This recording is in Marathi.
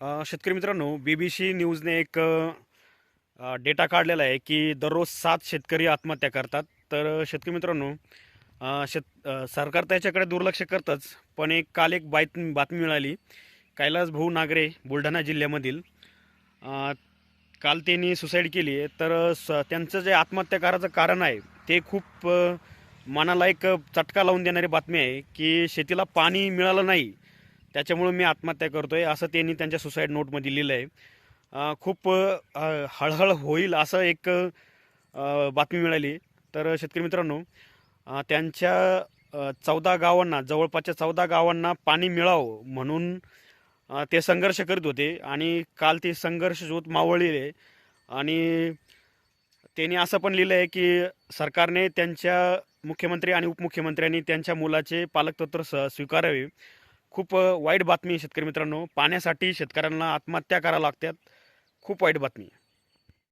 शेतकरी मित्रांनो बी बी सी न्यूजने एक डेटा काढलेला आहे की दररोज सात शेतकरी आत्महत्या करतात. तर शेतकरी मित्रांनो शेत सरकार त्याच्याकडे दुर्लक्ष करतंच पण एक काल एक बात बातमी मिळाली. कैलास भाऊ नागरे बुलढाणा जिल्ह्यामधील. काल त्यांनी सुसाईड केली आहे. तर स त्यांचं जे आत्महत्या करायचं कारण आहे ते खूप मनाला एक चटका लावून देणारी बातमी आहे की शेतीला पाणी मिळालं नाही. त्याच्यामुळं मी आत्महत्या करतो आहे असं त्यांनी त्यांच्या सुसाईड नोटमध्ये लिहिलं आहे खूप हळहळ होईल असं एक बातमी मिळाली. तर शेतकरी मित्रांनो त्यांच्या चौदा गावांना जवळपासच्या चौदा गावांना पाणी मिळावं म्हणून ते संघर्ष करीत होते आणि काल ते संघर्ष जोत मावळलेले. आणि त्यांनी असं पण लिहिलं आहे की सरकारने त्यांच्या मुख्यमंत्री आणि उपमुख्यमंत्र्यांनी त्यांच्या मुलाचे पालकतत्व स स्वीकारावे. खूप वाईट बातमी आहे शेतकरी मित्रांनो. पाण्यासाठी शेतकऱ्यांना आत्महत्या कराव्या लागतात. खूप वाईट बातमी